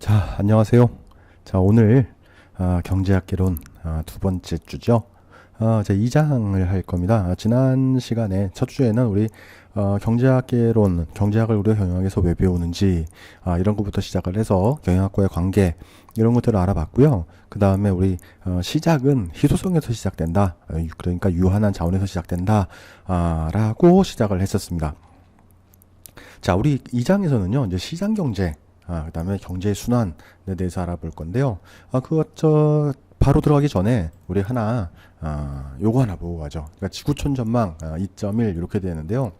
자, 안녕하세요. 자, 오늘 아, 경제학 개론 아, 두 번째 주죠. 아, 제 2장을 할 겁니다. 아, 지난 시간에 첫 주에는 우리 어, 경제학 개론, 경제학을 우리가 경영학에서 왜 배우는지 아, 이런 것부터 시작을 해서 경영학과의 관계 이런 것들을 알아봤고요. 그 다음에 우리 어, 시작은 희소성에서 시작된다. 어, 유- 그러니까 유한한 자원에서 시작된다. 아, 라고 시작을 했었습니다. 자, 우리 2장에서는요, 이제 시장 경제, 아, 그 다음에 경제 순환에 대해서 알아볼 건데요. 아, 그것, 저, 바로 들어가기 전에 우리 하나, 아, 요거 하나 보고 가죠. 그러니까 지구촌 전망 아, 2.1 이렇게 되는데요.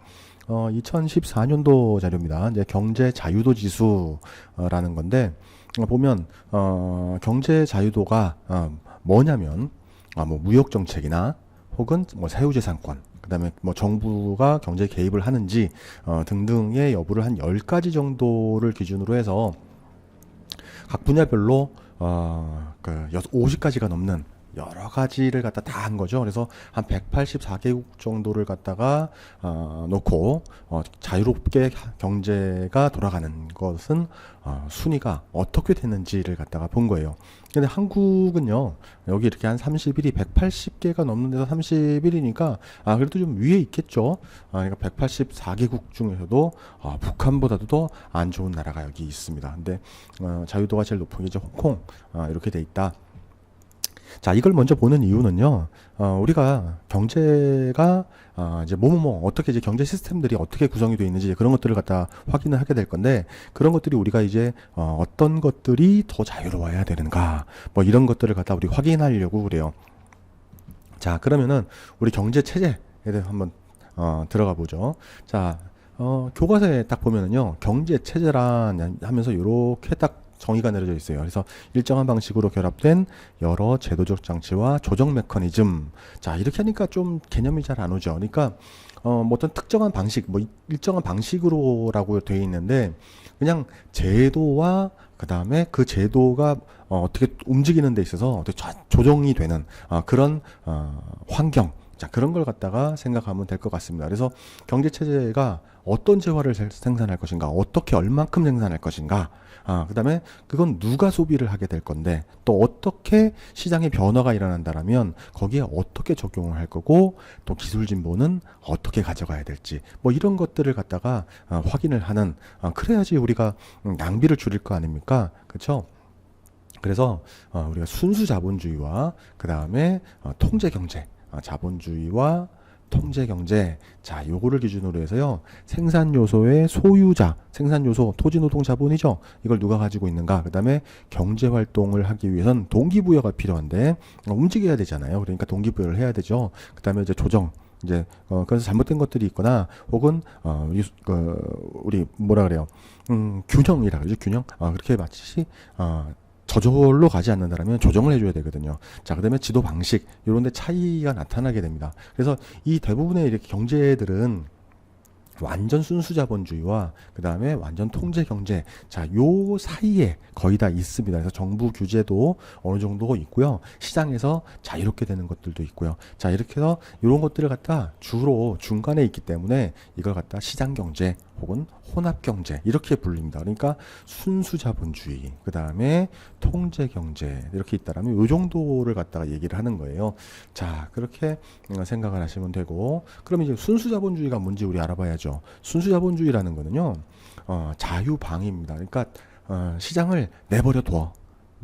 어, 2014년도 자료입니다. 이제 경제 자유도 지수라는 건데, 어, 보면, 어, 경제 자유도가, 어, 뭐냐면, 아, 뭐, 무역 정책이나, 혹은 뭐, 사유재산권, 그 다음에 뭐, 정부가 경제 개입을 하는지, 어, 등등의 여부를 한 10가지 정도를 기준으로 해서 각 분야별로 어, 그 50가지가 넘는 여러 가지를 갖다 다 한 거죠. 그래서 한 184개국 정도를 갖다가 어, 놓고 어, 자유롭게 경제가 돌아가는 것은 어, 순위가 어떻게 되는지를 갖다가 본 거예요. 근데 한국은요, 여기 이렇게 한 31이 180개가 넘는 데서 31이니까, 아, 그래도 좀 위에 있겠죠. 아, 그러니까 184개국 중에서도, 아, 북한보다도 더 안 좋은 나라가 여기 있습니다. 근데, 어, 자유도가 제일 높은 게 이제 홍콩, 아, 이렇게 돼 있다. 자, 이걸 먼저 보는 이유는요, 어, 우리가 경제가, 어, 이제 뭐뭐뭐, 어떻게 이제 경제 시스템들이 어떻게 구성이 되어 있는지 그런 것들을 갖다 확인을 하게 될 건데, 그런 것들이 우리가 이제, 어, 어떤 것들이 더 자유로워야 되는가, 뭐 이런 것들을 갖다 우리 확인하려고 그래요. 자, 그러면은 우리 경제 체제에 대해서 한번, 어, 들어가 보죠. 자, 어, 교과서에 딱 보면은요, 경제 체제란 하면서 이렇게 딱 정의가 내려져 있어요. 그래서 일정한 방식으로 결합된 여러 제도적 장치와 조정 메커니즘. 자, 이렇게 하니까 좀 개념이 잘 안 오죠. 그러니까, 어, 뭐 어떤 특정한 방식, 뭐 이- 일정한 방식으로라고 되어 있는데, 그냥 제도와 그 다음에 그 제도가 어, 어떻게 움직이는 데 있어서 어떻게 자- 조정이 되는 아, 그런 어, 환경. 자, 그런 걸 갖다가 생각하면 될 것 같습니다. 그래서 경제 체제가 어떤 재화를 생- 생산할 것인가, 어떻게 얼만큼 생산할 것인가, 아, 그 다음에 그건 누가 소비를 하게 될 건데, 또 어떻게 시장의 변화가 일어난다라면 거기에 어떻게 적용을 할 거고, 또 기술 진보는 어떻게 가져가야 될지, 뭐 이런 것들을 갖다가 아, 확인을 하는, 아, 그래야지 우리가 음, 낭비를 줄일 거 아닙니까? 그렇죠? 그래서 어, 우리가 순수 자본주의와 그 다음에 어, 통제 경제, 아, 자본주의와 통제 경제, 자 요거를 기준으로 해서요 생산 요소의 소유자, 생산 요소 토지 노동 자본이죠. 이걸 누가 가지고 있는가? 그 다음에 경제 활동을 하기 위해선 동기부여가 필요한데 어, 움직여야 되잖아요. 그러니까 동기부여를 해야 되죠. 그 다음에 이제 조정. 이제 어 그래서 잘못된 것들이 있거나 혹은 어 우리, 그, 우리 뭐라 그래요 음 균형이라 그러죠 균형 아 그렇게 마치 어 저절로 가지 않는다면 조정을 해줘야 되거든요. 자, 그 다음에 지도 방식 이런 데 차이가 나타나게 됩니다. 그래서 이 대부분의 이렇게 경제들은 완전 순수 자본주의와 그 다음에 완전 통제 경제 자요 사이에 거의 다 있습니다. 그래서 정부 규제도 어느 정도 있고요. 시장에서 자유롭게 되는 것들도 있고요. 자 이렇게 해서 이런 것들을 갖다 주로 중간에 있기 때문에 이걸 갖다 시장 경제 혹은 혼합 경제 이렇게 불립니다. 그러니까 순수 자본주의 그 다음에 통제 경제 이렇게 있다라면 요 정도를 갖다가 얘기를 하는 거예요. 자 그렇게 어, 생각을 하시면 되고 그럼 이제 순수 자본주의가 뭔지 우리 알아봐야죠. 순수 자본주의라는 거는요 어, 자유방위입니다. 그러니까 어, 시장을 내버려 둬.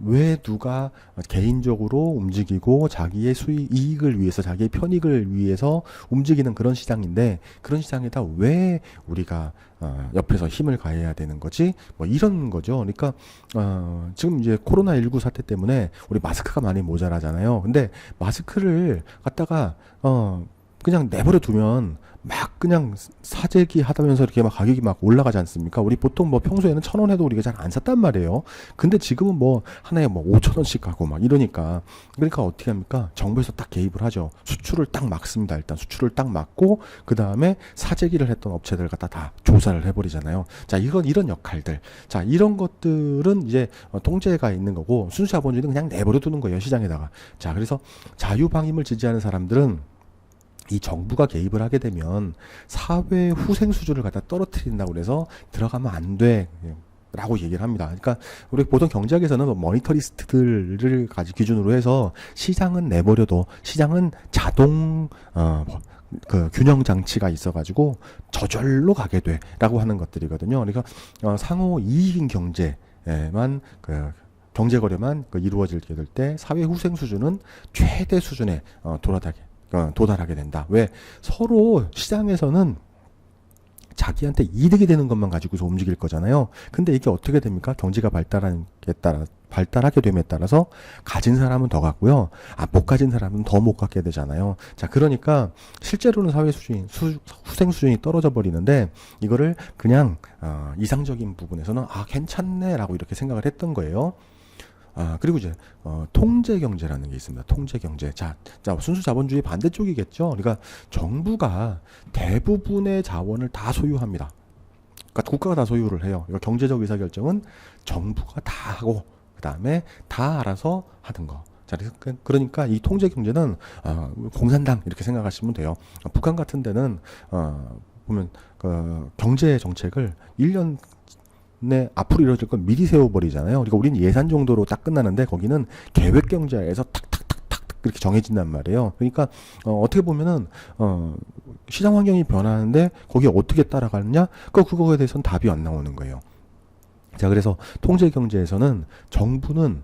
왜 누가 개인적으로 움직이고 자기의 수익 이익을 위해서 자기의 편익을 위해서 움직이는 그런 시장인데 그런 시장에다 왜 우리가 어, 옆에서 힘을 가해야 되는 거지? 뭐 이런 거죠. 그러니까 어, 지금 이제 코로나 19 사태 때문에 우리 마스크가 많이 모자라잖아요. 근데 마스크를 갖다가 어 그냥 내버려 두면 막 그냥 사재기 하다면서 이렇게 막 가격이 막 올라가지 않습니까? 우리 보통 뭐 평소에는 천 원 해도 우리가 잘 안 샀단 말이에요. 근데 지금은 뭐 하나에 뭐 오천 원씩 가고 막 이러니까 그러니까 어떻게 합니까? 정부에서 딱 개입을 하죠. 수출을 딱 막습니다. 일단 수출을 딱 막고 그 다음에 사재기를 했던 업체들 갖다 다 조사를 해버리잖아요. 자 이건 이런 역할들. 자 이런 것들은 이제 어, 통제가 있는 거고 순수 자본주의는 그냥 내버려 두는 거예요 시장에다가. 자 그래서 자유방임을 지지하는 사람들은 이 정부가 개입을 하게 되면 사회 후생 수준을 갖다 떨어뜨린다고 그래서 들어가면 안 돼. 라고 얘기를 합니다. 그러니까 우리 보통 경제학에서는 뭐 모니터리스트들을 가지 기준으로 해서 시장은 내버려도 시장은 자동 어, 그 균형 장치가 있어가지고 저절로 가게 돼라고 하는 것들이거든요. 그러니까 어, 상호 이익인 경제만 그 경제 거래만 그 이루어지게 될 때 사회 후생 수준은 최대 수준에 어, 어, 도달하게 된다. 왜 서로 시장에서는 자기한테 이득이 되는 것만 가지고서 움직일 거잖아요. 근데 이게 어떻게 됩니까? 경제가 발달하게 따라 발달하게 됨에 따라서 가진 사람은 더 갖고요. 아, 못 가진 사람은 더 못 갖게 되잖아요. 자, 그러니까 실제로는 사회 수준, 수, 후생 수준이 떨어져 버리는데 이거를 그냥 어, 이상적인 부분에서는 아, 괜찮네라고 이렇게 생각을 했던 거예요. 아, 그리고 이제, 어, 통제 경제라는 게 있습니다. 통제 경제. 자, 자, 순수 자본주의 반대쪽이겠죠. 그러니까 정부가 대부분의 자원을 다 소유합니다. 그러니까 국가가 다 소유를 해요. 이거 경제적 의사 결정은 정부가 다 하고, 그 다음에 다 알아서 하는 거. 자, 그러니까 이 통제 경제는, 어, 공산당 이렇게 생각하시면 돼요. 어, 북한 같은 데는, 어, 보면, 그, 경제 정책을 1년 네, 앞으로 이루어질 건 미리 세워버리잖아요. 그러니까 우리는 예산 정도로 딱 끝나는데 거기는 계획 경제에서 탁탁탁탁 그렇게 정해진단 말이에요. 그러니까 어, 어떻게 보면은 어, 시장 환경이 변하는데 거기에 어떻게 따라가느냐? 그 그거에 대해서는 답이 안 나오는 거예요. 자, 그래서 통제 경제에서는 정부는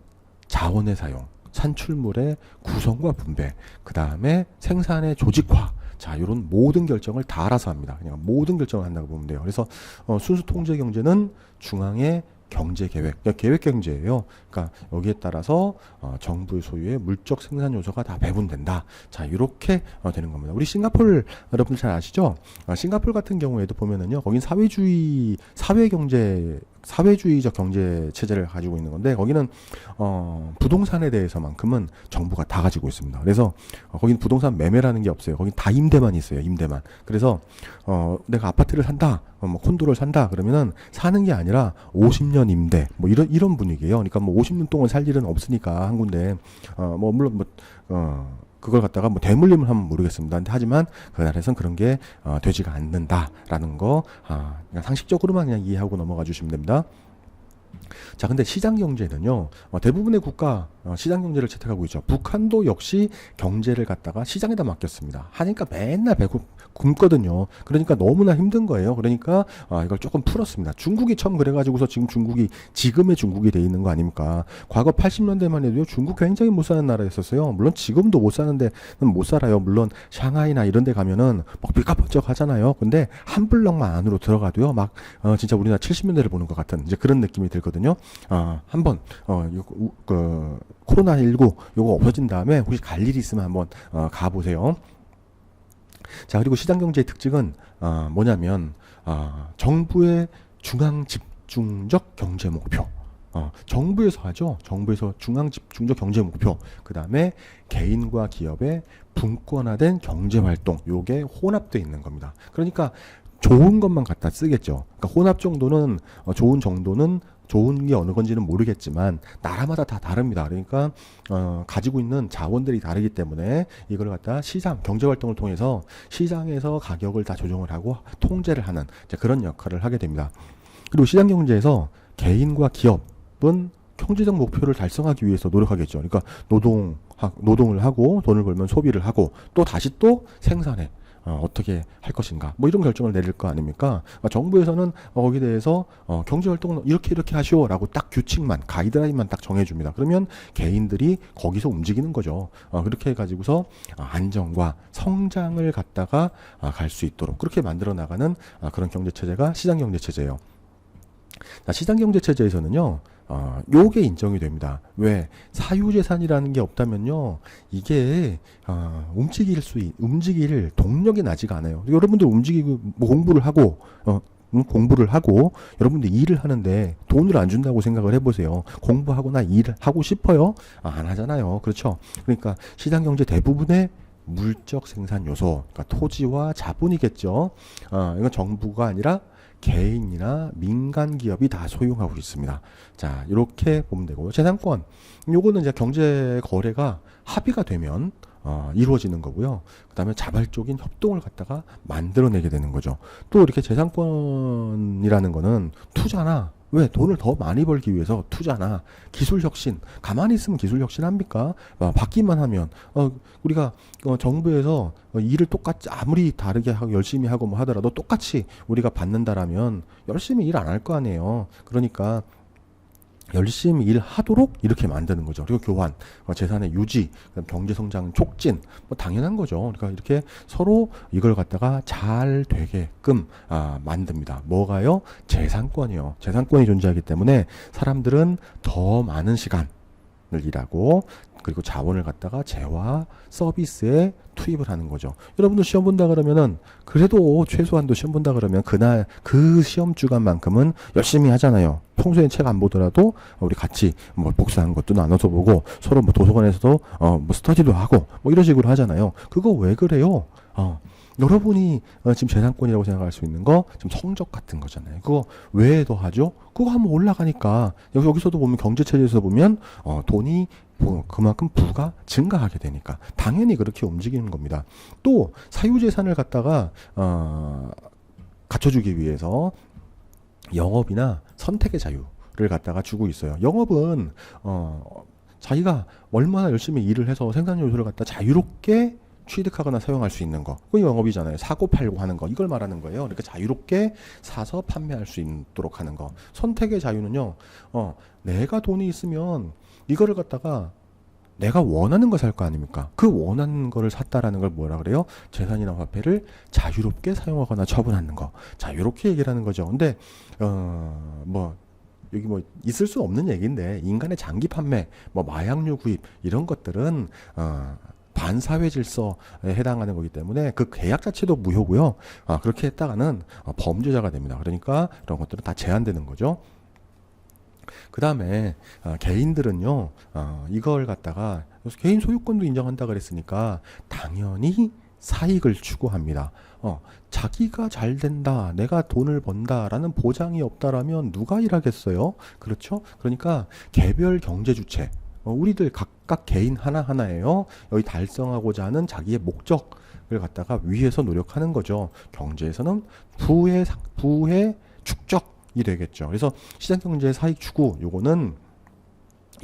자원의 사용, 산출물의 구성과 분배, 그 다음에 생산의 조직화, 자, 이런 모든 결정을 다 알아서 합니다. 그냥 모든 결정을 한다고 보면 돼요. 그래서 어, 순수 통제 경제는 중앙의 경제 계획, 그러니까 계획 경제예요. 그러니까 여기에 따라서 어, 정부의 소유의 물적 생산 요소가 다 배분된다. 자, 이렇게 어, 되는 겁니다. 우리 싱가폴 여러분들 잘 아시죠? 어, 싱가폴 같은 경우에도 보면은요, 거긴 사회주의 사회 경제 사회주의적 경제 체제를 가지고 있는 건데 거기는 어, 부동산에 대해서만큼은 정부가 다 가지고 있습니다. 그래서 어, 거기는 부동산 매매라는 게 없어요. 거긴 다 임대만 있어요. 임대만. 그래서 어, 내가 아파트를 산다, 어, 뭐 콘도를 산다 그러면은 사는 게 아니라 50년 임대 뭐 이런 이런 분위기예요. 그러니까 뭐 50년 동안 살 일은 없으니까 한 군데 어, 뭐 물론 뭐 어, 그걸 갖다가 뭐 대물림을 하면 모르겠습니다. 하지만 그 나라에서는 그런 게 어, 되지가 않는다라는 거 아, 그냥 상식적으로만 그냥 이해하고 넘어가 주시면 됩니다. 자, 근데 시장 경제는요, 어, 대부분의 국가 어, 시장 경제를 채택하고 있죠. 북한도 역시 경제를 갖다가 시장에다 맡겼습니다. 하니까 맨날 배고 굶거든요. 그러니까 너무나 힘든 거예요. 그러니까 아, 이걸 조금 풀었습니다. 중국이 처음 그래가지고서 지금 중국이 지금의 중국이 돼 있는 거 아닙니까? 과거 80년대만 해도요, 중국 굉장히 못 사는 나라였었어요. 물론 지금도 못 사는데 못 살아요. 물론 샹하이나 이런 데 가면은 막 삐까번쩍 하잖아요. 근데 한 블럭만 안으로 들어가도요, 막 어, 진짜 우리나라 70년대를 보는 것 같은 이제 그런 느낌이 들거든요. 아, 한번 어, 요, 그 코로나 19 요거 없어진 다음에 혹시 갈 일이 있으면 한번 어, 가 보세요. 자 그리고 시장 경제의 특징은 어, 뭐냐면 어, 정부의 중앙 집중적 경제 목표. 어, 정부에서 하죠. 정부에서 중앙 집중적 경제 목표. 그 다음에 개인과 기업의 분권화된 경제 활동. 요게 혼합돼 있는 겁니다. 그러니까 좋은 것만 갖다 쓰겠죠. 그러니까 혼합 정도는 어, 좋은 정도는 좋은 게 어느 건지는 모르겠지만 나라마다 다 다릅니다. 그러니까 어, 가지고 있는 자원들이 다르기 때문에 이걸 갖다 시장 경제 활동을 통해서 시장에서 가격을 다 조정을 하고 통제를 하는 그런 역할을 하게 됩니다. 그리고 시장 경제에서 개인과 기업은 경제적 목표를 달성하기 위해서 노력하겠죠. 그러니까 노동 노동을 하고 돈을 벌면 소비를 하고 또 다시 또 생산해. 어, 어떻게 할 것인가 뭐 이런 결정을 내릴 거 아닙니까? 그러니까 정부에서는 어, 거기에 대해서 어, 경제 활동은 이렇게 이렇게 하시오라고 딱 규칙만 가이드라인만 딱 정해줍니다. 그러면 개인들이 거기서 움직이는 거죠. 어, 그렇게 해가지고서 어, 안정과 성장을 갖다가 어, 갈수 있도록 그렇게 만들어 나가는 어, 그런 경제 체제가 시장 경제 체제예요. 시장 경제 체제에서는요. 어, 요게 인정이 됩니다. 왜? 사유재산이라는 게 없다면요, 이게, 어, 움직일 수, 움직일 동력이 나지가 않아요. 여러분들 움직이고, 뭐 공부를 하고, 어, 음, 공부를 하고, 여러분들 일을 하는데 돈을 안 준다고 생각을 해보세요. 공부하거나 일을 하고 싶어요? 아, 안 하잖아요. 그렇죠? 그러니까 시장 경제 대부분의 물적 생산 요소, 그러니까 토지와 자본이겠죠. 어, 이건 정부가 아니라 개인이나 민간 기업이 다 소유하고 있습니다. 자, 이렇게 보면 되고 재산권 요거는 이제 경제 거래가 합의가 되면 어, 이루어지는 거고요. 그 다음에 자발적인 협동을 갖다가 만들어내게 되는 거죠. 또 이렇게 재산권이라는 거는 투자나 왜 돈을 더 많이 벌기 위해서 투자나 기술 혁신 가만히 있으면 기술 혁신 합니까? 어, 받기만 하면 어, 우리가 어, 정부에서 어, 일을 똑같이 아무리 다르게 하고 열심히 하고 뭐 하더라도 똑같이 우리가 받는다라면 열심히 일 안 할 거 아니에요. 그러니까 열심히 일하도록 이렇게 만드는 거죠. 그리고 교환, 어, 재산의 유지, 경제 성장 촉진, 뭐 당연한 거죠. 그러니까 이렇게 서로 이걸 갖다가 잘 되게끔 아, 만듭니다. 뭐가요? 재산권이요. 재산권이 존재하기 때문에 사람들은 더 많은 시간 을 일하고 그리고 자원을 갖다가 재화 서비스에 투입을 하는 거죠. 여러분들 시험 본다 그러면은 그래도 최소한도 시험 본다 그러면 그날 그 시험 주간만큼은 열심히 하잖아요. 평소엔 책 안 보더라도 우리 같이 뭐 복사한 것도 나눠서 보고 서로 뭐 도서관에서도 어뭐 스터디도 하고 뭐 이런 식으로 하잖아요. 그거 왜 그래요? 어. 여러분이 어, 지금 재산권이라고 생각할 수 있는 거 지금 성적 같은 거잖아요. 그거 왜 더 하죠? 그거 한번 올라가니까 여기 여기서도 보면 경제 체제에서 보면 어, 돈이 뭐 그만큼 부가 증가하게 되니까 당연히 그렇게 움직이는 겁니다. 또 사유재산을 갖다가 어, 갖춰주기 위해서 영업이나 선택의 자유를 갖다가 주고 있어요. 영업은 어, 자기가 얼마나 열심히 일을 해서 생산 요소를 갖다 자유롭게 취득하거나 사용할 수 있는 거. 그게 영업이잖아요. 사고 팔고 하는 거. 이걸 말하는 거예요. 그러니까 자유롭게 사서 판매할 수 있도록 하는 거. 선택의 자유는요. 어, 내가 돈이 있으면 이거를 갖다가 내가 원하는 거 살 거 아닙니까? 그 원하는 거를 샀다라는 걸 뭐라 그래요? 재산이나 화폐를 자유롭게 사용하거나 처분하는 거. 자유롭게 얘기를 하는 거죠. 근데 어, 뭐 여기 뭐 있을 수 없는 얘기인데 인간의 장기 판매, 뭐 마약류 구입 이런 것들은 어, 반사회 질서에 해당하는 거기 때문에 그 계약 자체도 무효고요. 아, 그렇게 했다가는 어, 범죄자가 됩니다. 그러니까 이런 것들은 다 제한되는 거죠. 그 다음에 어, 개인들은요 어, 이걸 갖다가 개인 소유권도 인정한다 그랬으니까 당연히 사익을 추구합니다. 어, 자기가 잘 된다, 내가 돈을 번다라는 보장이 없다라면 누가 일하겠어요? 그렇죠? 그러니까 개별 경제 주체, 어, 우리들 각각 개인 하나하나예요. 여기 달성하고자 하는 자기의 목적을 갖다가 위해서 노력하는 거죠. 경제에서는 부의, 상- 부의 축적이 되겠죠. 그래서 시장 경제의 사익 추구, 요거는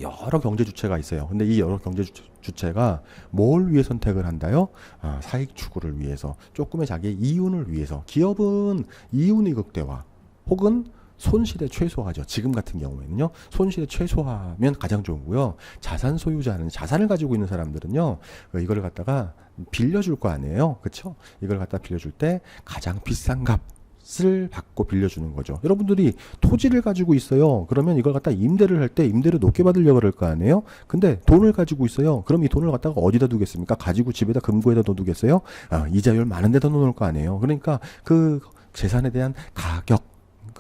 여러 경제 주체가 있어요. 근데 이 여러 경제 주- 주체가 뭘 위해 선택을 한다요? 아, 사익 추구를 위해서, 조금의 자기의 이윤을 위해서. 기업은 이윤의 극대화 혹은 손실의 최소화죠. 지금 같은 경우에는요. 손실의 최소화면 가장 좋은 거고요. 자산 소유자는 자산을 가지고 있는 사람들은요. 어, 이거를 갖다가 빌려줄 거 아니에요. 그렇죠? 이걸 갖다 빌려줄 때 가장 비싼 값을 받고 빌려주는 거죠. 여러분들이 토지를 가지고 있어요. 그러면 이걸 갖다 임대를 할 때 임대를 높게 받으려고 그럴 거 아니에요? 근데 돈을 가지고 있어요. 그럼 이 돈을 갖다가 어디다 두겠습니까? 가지고 집에다 금고에다 넣어두겠어요? 아, 이자율 많은 데다 놓을 거 아니에요? 그러니까 그 재산에 대한 가격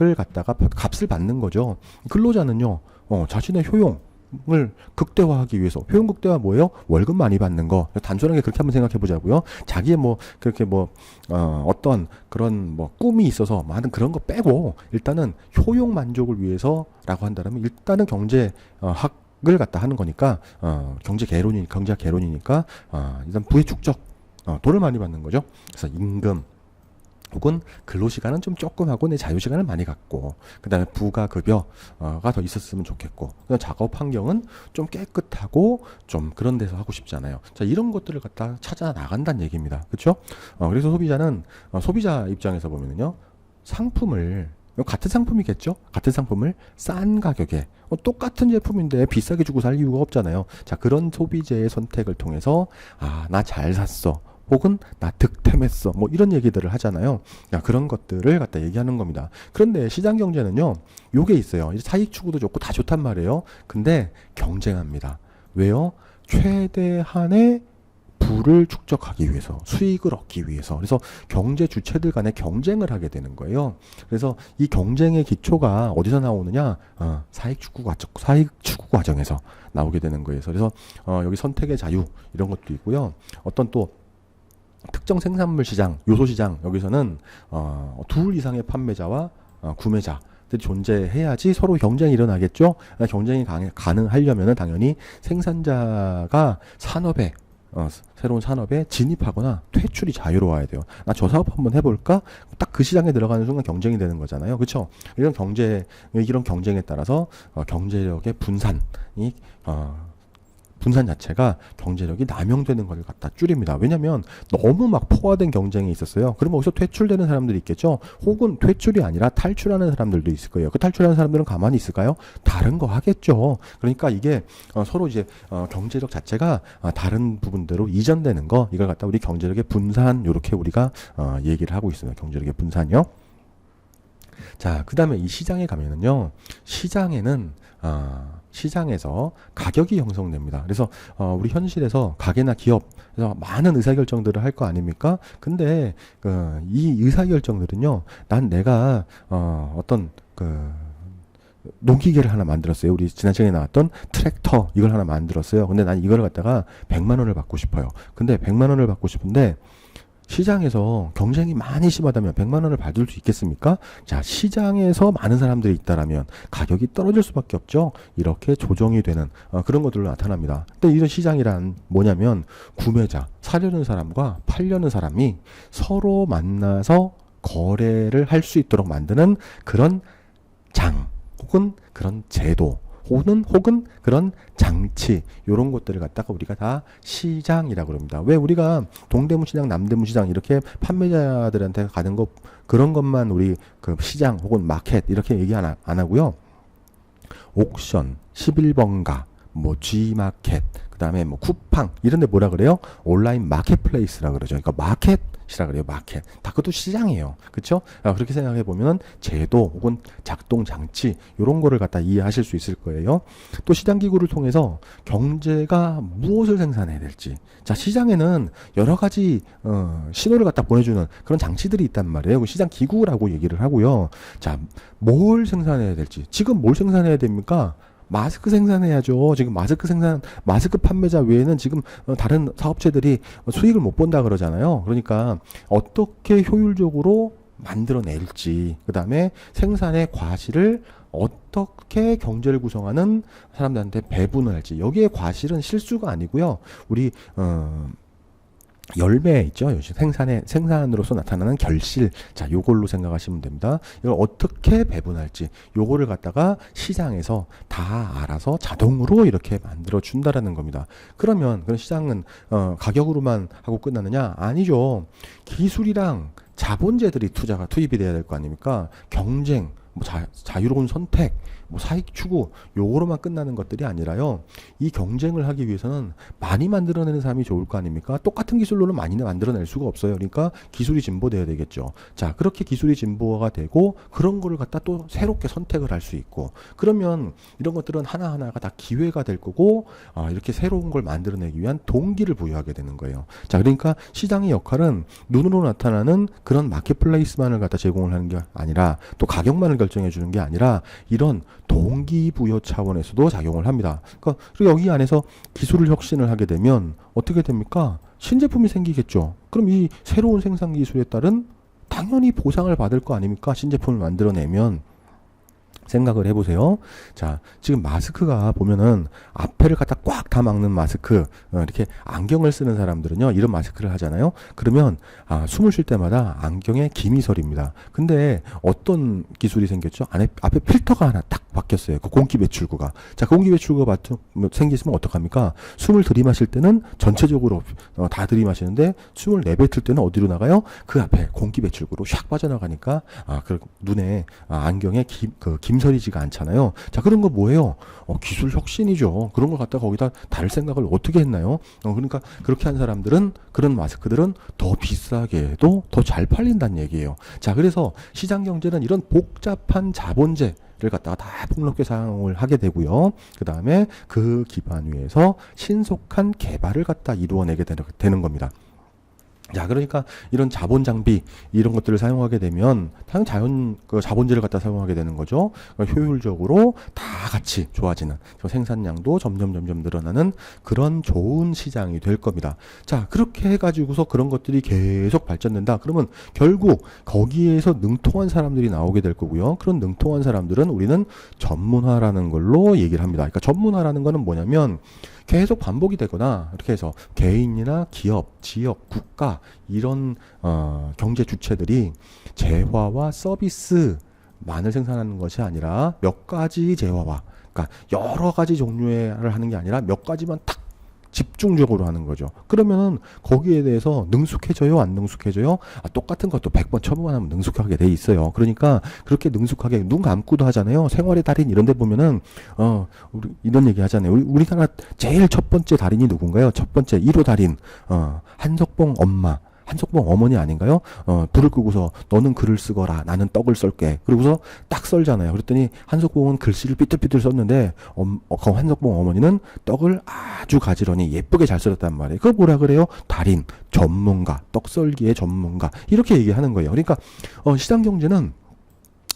을 갖다가 값을 받는 거죠. 근로자는요, 어, 자신의 효용 을 극대화하기 위해서 효용 극대화 뭐예요? 월급 많이 받는 거 단순하게 그렇게 한번 생각해 보자고요. 자기의 뭐 그렇게 뭐 어, 어떤 그런 뭐 꿈이 있어서 뭐 하는 그런 거 빼고 일단은 효용 만족을 위해서라고 한다면 일단은 경제 어, 학을 갖다 하는 거니까 어, 경제 개론이 경제학 개론이니까 어, 일단 부의 축적 어, 돈을 많이 받는 거죠. 그래서 임금 혹은 근로 시간은 좀 조금 하고 내 자유 시간을 많이 갖고 그 다음에 부가 급여가 더 있었으면 좋겠고 그다음 작업 환경은 좀 깨끗하고 좀 그런 데서 하고 싶잖아요. 자 이런 것들을 갖다 찾아 나간다는 얘기입니다. 그렇죠? 어, 그래서 소비자는 어, 소비자 입장에서 보면은요 상품을 같은 상품이겠죠? 같은 상품을 싼 가격에 어, 똑같은 제품인데 비싸게 주고 살 이유가 없잖아요. 자 그런 소비재의 선택을 통해서 아 나 잘 샀어. 혹은 나 득템했어. 뭐 이런 얘기들을 하잖아요. 야, 그런 것들을 갖다 얘기하는 겁니다. 그런데 시장 경제는요. 요게 있어요. 이 사익 추구도 좋고 다 좋단 말이에요. 근데 경쟁합니다. 왜요? 최대한의 부를 축적하기 위해서 수익을 얻기 위해서 그래서 경제 주체들 간에 경쟁을 하게 되는 거예요. 그래서 이 경쟁의 기초가 어디서 나오느냐? 어, 사익 추구 과정, 사익 추구 과정에서 나오게 되는 거예요. 그래서 어, 여기 선택의 자유 이런 것도 있고요. 어떤 또 특정 생산물 시장, 요소 시장 여기서는 어, 둘 이상의 판매자와 어, 구매자 존재해야지 서로 경쟁이 일어나겠죠. 경쟁이 가, 가능하려면 당연히 생산자가 산업에 어, 스- 새로운 산업에 진입하거나 퇴출이 자유로워야 돼요. 나 저 사업 한번 해볼까? 딱 그 시장에 들어가는 순간 경쟁이 되는 거잖아요. 그렇죠? 이런 경제 이런 경쟁에 따라서 어, 경제력의 분산이 어, 분산 자체가 경제력이 남용되는 걸 갖다 줄입니다. 왜냐하면 너무 막 포화된 경쟁이 있었어요. 그러면 여기서 퇴출되는 사람들이 있겠죠. 혹은 퇴출이 아니라 탈출하는 사람들도 있을 거예요. 그 탈출하는 사람들은 가만히 있을까요? 다른 거 하겠죠. 그러니까 이게 어, 서로 이제 어, 경제력 자체가 아, 다른 부분대로 이전되는 거 이걸 갖다 우리 경제력의 분산 이렇게 우리가 어, 얘기를 하고 있습니다. 경제력의 분산이요. 자, 그 다음에 이 시장에 가면은요, 시장에는, 아, 시장에서 가격이 형성됩니다. 그래서, 어, 우리 현실에서 가게나 기업에서 많은 의사결정들을 할 거 아닙니까? 근데, 그, 이 의사결정들은요, 난 내가, 어, 어떤, 그, 농기계를 하나 만들었어요. 우리 지난 시간에 나왔던 트랙터 이걸 하나 만들었어요. 근데 난 이걸 갖다가 100만 원을 받고 싶어요. 근데 100만 원을 받고 싶은데 시장에서 경쟁이 많이 심하다면 100만 원을 받을 수 있겠습니까? 자, 시장에서 많은 사람들이 있다라면 가격이 떨어질 수밖에 없죠. 이렇게 조정이 되는 어, 그런 것들로 나타납니다. 근데 이런 시장이란 뭐냐면 구매자, 사려는 사람과 팔려는 사람이 서로 만나서 거래를 할 수 있도록 만드는 그런 장 혹은 그런 제도 혹은 혹은 그런 장치 이런 것들을 갖다가 우리가 다 시장이라고 그럽니다. 왜 우리가 동대문 시장, 남대문 시장 이렇게 판매자들한테 가는 것 그런 것만 우리 그 시장 혹은 마켓 이렇게 얘기 안, 하- 안 하고요. 옥션, 11번가, 뭐 G마켓, 그 다음에 뭐 쿠팡 이런 데 뭐라 그래요? 온라인 마켓플레이스라 그러죠. 그러니까 마켓 이라 그래요. 마켓. 다 그것도 시장이에요. 그렇죠? 그렇게 생각해 보면 제도 혹은 작동 장치 이런 거를 갖다 이해하실 수 있을 거예요. 또 시장 기구를 통해서 경제가 무엇을 생산해야 될지. 자, 시장에는 여러 가지 어, 신호를 갖다 보내주는 그런 장치들이 있단 말이에요. 그 시장 기구라고 얘기를 하고요. 자, 뭘 생산해야 될지. 지금 뭘 생산해야 됩니까? 마스크 생산해야죠. 지금 마스크 생산, 마스크 판매자 외에는 지금 어, 다른 사업체들이 수익을 못 본다 그러잖아요. 그러니까 어떻게 효율적으로 만들어낼지, 그 다음에 생산의 과실을 어떻게 경제를 구성하는 사람들한테 배분을 할지. 여기에 과실은 실수가 아니고요. 우리, 어, 열매 있죠. 요즘 생산의 생산으로서 나타나는 결실. 자, 요걸로 생각하시면 됩니다. 이걸 어떻게 배분할지 요거를 갖다가 시장에서 다 알아서 자동으로 이렇게 만들어 준다라는 겁니다. 그러면 그런 시장은 어, 가격으로만 하고 끝나느냐? 아니죠. 기술이랑 자본재들이 투자가 투입이 돼야 될 거 아닙니까? 경쟁, 뭐 자, 자유로운 선택, 뭐 사익 추구 요거로만 끝나는 것들이 아니라요. 이 경쟁을 하기 위해서는 많이 만들어내는 사람이 좋을 거 아닙니까? 똑같은 기술로는 많이 만들어낼 수가 없어요. 그러니까 기술이 진보돼야 되겠죠. 자, 그렇게 기술이 진보가 되고 그런 거를 갖다 또 새롭게 선택을 할 수 있고 그러면 이런 것들은 하나 하나가 다 기회가 될 거고 아, 이렇게 새로운 걸 만들어내기 위한 동기를 부여하게 되는 거예요. 자, 그러니까 시장의 역할은 눈으로 나타나는 그런 마켓플레이스만을 갖다 제공을 하는 게 아니라 또 가격만을 결정해 주는 게 아니라 이런 동기부여 차원에서도 작용을 합니다. 그러니까 여기 안에서 기술을 혁신을 하게 되면 어떻게 됩니까? 신제품이 생기겠죠. 그럼 이 새로운 생산 기술에 따른 당연히 보상을 받을 거 아닙니까? 신제품을 만들어내면 생각을 해보세요. 자, 지금 마스크가 보면은 앞에를 갖다 꽉 다 막는 마스크, 어, 이렇게 안경을 쓰는 사람들은요, 이런 마스크를 하잖아요. 그러면 아, 숨을 쉴 때마다 안경에 김이 서립니다. 근데 어떤 기술이 생겼죠? 안에 앞에 필터가 하나 딱 바뀌었어요. 그 공기 배출구가. 자, 그 공기 배출구가 생기시면 어떡합니까? 숨을 들이마실 때는 전체적으로 어, 다 들이마시는데 숨을 내뱉을 때는 어디로 나가요? 그 앞에 공기 배출구로 샥 빠져나가니까 아, 그 눈에 아, 안경에 김, 그 김 서리지가 않잖아요. 자, 그런 거 뭐예요? 어, 기술 혁신이죠. 그런 걸 갖다 거기다 달 생각을 어떻게 했나요? 어, 그러니까 그렇게 한 사람들은 그런 마스크들은 더 비싸게도 더 잘 팔린다는 얘기예요. 자, 그래서 시장 경제는 이런 복잡한 자본재 를 갖다가 다 폭넓게 사용을 하게 되고요. 그 다음에 그 기반 위에서 신속한 개발을 갖다 이루어내게 되는 겁니다. 자, 그러니까 이런 자본 장비 이런 것들을 사용하게 되면 당연 자연 그 자본재를 갖다 사용하게 되는 거죠. 그러니까 효율적으로 다 같이 좋아지는 저 생산량도 점점 점점 늘어나는 그런 좋은 시장이 될 겁니다. 자, 그렇게 해가지고서 그런 것들이 계속 발전된다. 그러면 결국 거기에서 능통한 사람들이 나오게 될 거고요. 그런 능통한 사람들은 우리는 전문화라는 걸로 얘기를 합니다. 그러니까 전문화라는 거는 뭐냐면 계속 반복이 되거나 이렇게 해서 개인이나 기업, 지역, 국가 이런 어, 경제 주체들이 재화와 서비스만을 생산하는 것이 아니라 몇 가지 재화와 그러니까 여러 가지 종류를 하는 게 아니라 몇 가지만 탁 집중적으로 하는 거죠. 그러면은 거기에 대해서 능숙해져요, 안 능숙해져요? 아, 똑같은 것도 100번, 1000번 하면 능숙하게 돼 있어요. 그러니까 그렇게 능숙하게 눈 감고도 하잖아요. 생활의 달인 이런 데 보면은 어, 우리 이런 얘기 하잖아요. 우리 우리나라 제일 첫 번째 달인이 누군가요? 첫 번째 1호 달인. 어, 한석봉 엄마. 한석봉 어머니 아닌가요? 어, 불을 끄고서 너는 글을 쓰거라. 나는 떡을 썰게. 그러고서 딱 썰잖아요. 그랬더니 한석봉은 글씨를 삐뚤삐뚤 썼는데 엄, 어, 그 한석봉 어머니는 떡을 아주 가지런히 예쁘게 잘 썰었단 말이에요. 그거 뭐라 그래요? 달인, 전문가, 떡 썰기의 전문가. 이렇게 얘기하는 거예요. 그러니까 어, 시장 경제는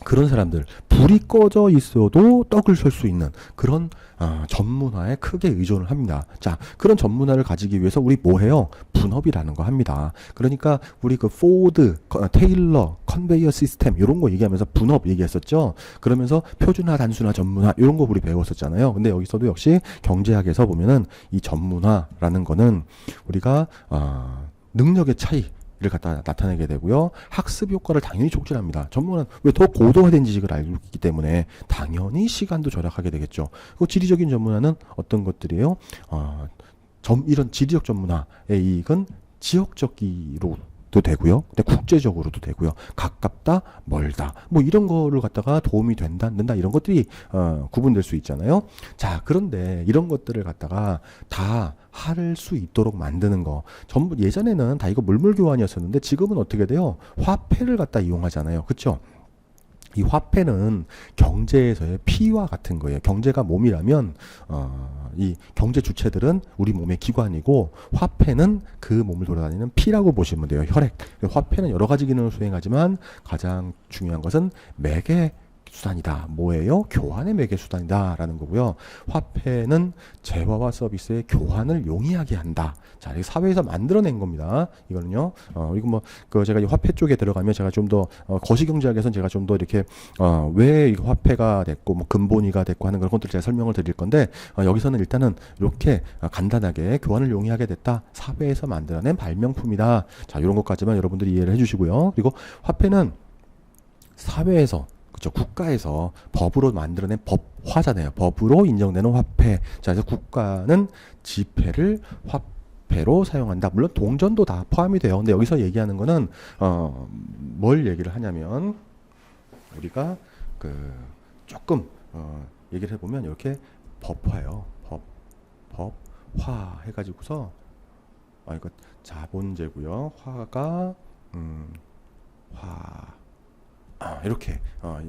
그런 사람들 불이 꺼져 있어도 떡을 설 수 있는 그런 아, 전문화에 크게 의존을 합니다. 자, 그런 전문화를 가지기 위해서 우리 뭐 해요? 분업이라는 거 합니다. 그러니까 우리 그 포드, 거- 테일러, 컨베이어 시스템 이런 거 얘기하면서 분업 얘기했었죠. 그러면서 표준화, 단순화, 전문화 이런 거 우리 배웠었잖아요. 근데 여기서도 역시 경제학에서 보면은 이 전문화라는 거는 우리가 아, 능력의 차이 를 갖다 나타내게 되고요. 학습 효과를 당연히 촉진합니다. 전문은 왜 더 고도화된 지식을 알고 있기 때문에 당연히 시간도 절약하게 되겠죠. 그 지리적인 전문화는 어떤 것들이에요? 어, 점, 이런 지리적 전문화의 이익은 지역적으로 도 되고요. 근데 국제적으로도 되고요. 가깝다, 멀다. 뭐 이런 거를 갖다가 도움이 된다, 안 된다 이런 것들이 어, 구분될 수 있잖아요. 자, 그런데 이런 것들을 갖다가 다 할 수 있도록 만드는 거. 전부 예전에는 다 이거 물물 교환이었었는데 지금은 어떻게 돼요? 화폐를 갖다 이용하잖아요. 그렇죠? 이 화폐는 경제에서의 피와 같은 거예요. 경제가 몸이라면 어, 이 경제 주체들은 우리 몸의 기관이고 화폐는 그 몸을 돌아다니는 피라고 보시면 돼요. 혈액. 화폐는 여러 가지 기능을 수행하지만 가장 중요한 것은 매개 수단이다. 뭐예요? 교환의 매개 수단이다라는 거고요. 화폐는 재화와 서비스의 교환을 용이하게 한다. 자, 이 사회에서 만들어낸 겁니다. 이거는요. 어, 이거 뭐, 그 제가 이 화폐 쪽에 들어가면 제가 좀더 어, 거시경제학에서는 제가 좀 더 이렇게 어, 왜 화폐가 됐고 뭐 근본위가 됐고 하는 그런 것들 제가 설명을 드릴 건데 어, 여기서는 일단은 이렇게 어, 간단하게 교환을 용이하게 됐다. 사회에서 만들어낸 발명품이다. 자, 이런 것까지만 여러분들이 이해를 해주시고요. 그리고 화폐는 사회에서 그죠 국가에서 법으로 만들어낸 법화잖아요. 법으로 인정되는 화폐. 자, 그래서 국가는 지폐를 화폐로 사용한다. 물론 동전도 다 포함이 돼요. 근데 여기서 얘기하는 거는 어, 뭘 얘기를 하냐면 우리가 그 조금 어, 얘기를 해보면 이렇게 법화요. 법, 법화 해가지고서 아 이거 자본제고요. 화가 음, 화 아, 이렇게 어,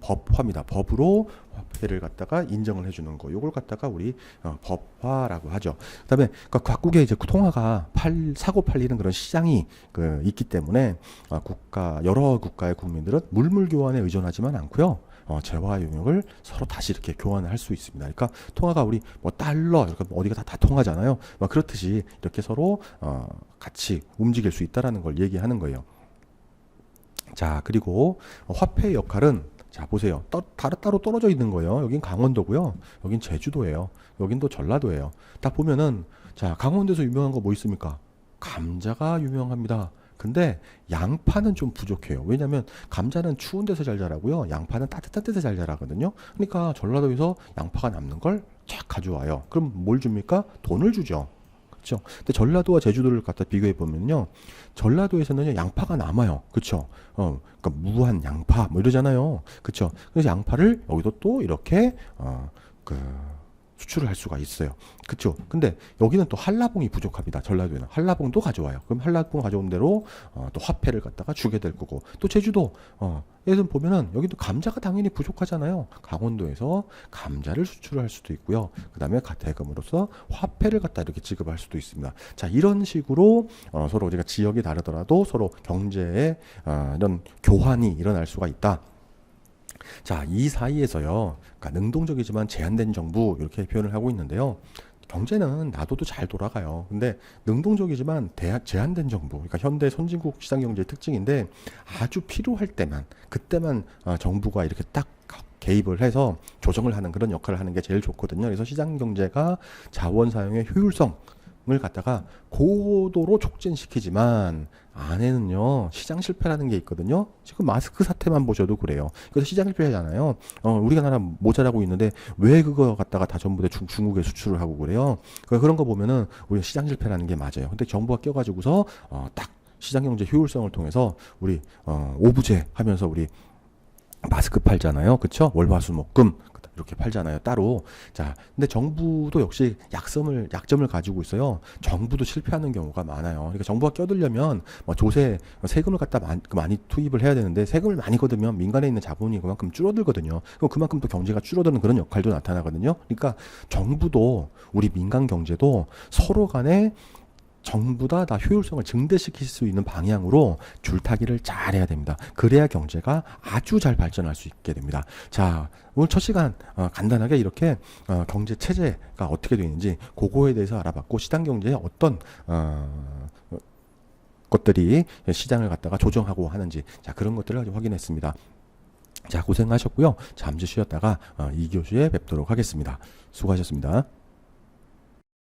법화입니다. 법으로 화폐를 갖다가 인정을 해주는 거. 요걸 갖다가 우리 어, 법화라고 하죠. 그다음에 그러니까 각국의 이제 통화가 팔 사고 팔리는 그런 시장이 그 있기 때문에 어, 국가 여러 국가의 국민들은 물물 교환에 의존하지만 않고요. 어, 재화 용역을 서로 다시 이렇게 교환을 할 수 있습니다. 그러니까 통화가 우리 뭐 달러 이렇게 어디가 다, 다 통하잖아요. 막 그렇듯이 이렇게 서로 어, 같이 움직일 수 있다라는 걸 얘기하는 거예요. 자, 그리고 어, 화폐의 역할은 자, 보세요. 따, 따로, 따로 떨어져 있는 거예요. 여긴 강원도고요. 여긴 제주도예요. 여긴 또 전라도예요. 딱 보면은 자, 강원도에서 유명한 거 뭐 있습니까? 감자가 유명합니다. 근데 양파는 좀 부족해요. 왜냐면 감자는 추운 데서 잘 자라고요. 양파는 따뜻한 데서 잘 자라거든요. 그러니까 전라도에서 양파가 남는 걸쫙 가져와요. 그럼 뭘 줍니까? 돈을 주죠. 그렇죠. 근데 전라도와 제주도를 갖다 비교해 보면요. 전라도에서는 양파가 남아요. 그렇죠. 어, 그러니까 무한 양파 뭐 이러잖아요. 그렇죠. 그래서 양파를 여기도 또 이렇게 어, 그 수출을 할 수가 있어요. 그렇죠. 근데 여기는 또 한라봉이 부족합니다. 전라도에는 한라봉도 가져와요. 그럼 한라봉 가져온 대로 어, 또 화폐를 갖다가 주게 될 거고 또 제주도 어, 예를 보면은 여기도 감자가 당연히 부족하잖아요. 강원도에서 감자를 수출을 할 수도 있고요. 그 다음에 가- 대금으로서 화폐를 갖다 이렇게 지급할 수도 있습니다. 자 이런 식으로 어, 서로 우리가 지역이 다르더라도 서로 경제에 어, 이런 교환이 일어날 수가 있다. 자, 이 사이에서요. 그러니까 능동적이지만 제한된 정부 이렇게 표현을 하고 있는데요. 경제는 놔둬도 잘 돌아가요. 근데 능동적이지만 대- 제한된 정부, 그러니까 현대 선진국 시장 경제의 특징인데 아주 필요할 때만 그때만 아, 정부가 이렇게 딱 개입을 해서 조정을 하는 그런 역할을 하는 게 제일 좋거든요. 그래서 시장 경제가 자원 사용의 효율성 을 갖다가 고도로 촉진시키지만 안에는요 시장 실패라는 게 있거든요. 지금 마스크 사태만 보셔도 그래요. 그래서 시장 실패잖아요. 어, 우리가 나라 모자라고 있는데 왜 그거 갖다가 다 전부 다 중, 중국에 수출을 하고 그래요. 그- 그런 거 보면은 우리 시장 실패라는 게 맞아요. 근데 정부가 껴가지고서 어, 딱 시장 경제 효율성을 통해서 우리 어, 오부제 하면서 우리 마스크 팔잖아요. 그쵸? 월화수목금 이렇게 팔잖아요. 따로. 자, 근데 정부도 역시 약점을 약점을 가지고 있어요. 정부도 실패하는 경우가 많아요. 그러니까 정부가 껴들려면 뭐 조세 세금을 갖다 많이, 많이 투입을 해야 되는데 세금을 많이 걷으면 민간에 있는 자본이 그만큼 줄어들거든요. 그럼 그만큼 또 경제가 줄어드는 그런 역할도 나타나거든요. 그러니까 정부도 우리 민간 경제도 서로 간에 전부 다, 다 효율성을 증대시킬 수 있는 방향으로 줄타기를 잘 해야 됩니다. 그래야 경제가 아주 잘 발전할 수 있게 됩니다. 자, 오늘 첫 시간 어, 간단하게 이렇게 어, 경제 체제가 어떻게 되는지 그거에 대해서 알아봤고 시장 경제에 어떤 어, 것들이 시장을 갖다가 조정하고 하는지 자 그런 것들을 확인했습니다. 자 고생하셨고요. 잠시 쉬었다가 어, 2교시에 뵙도록 하겠습니다. 수고하셨습니다.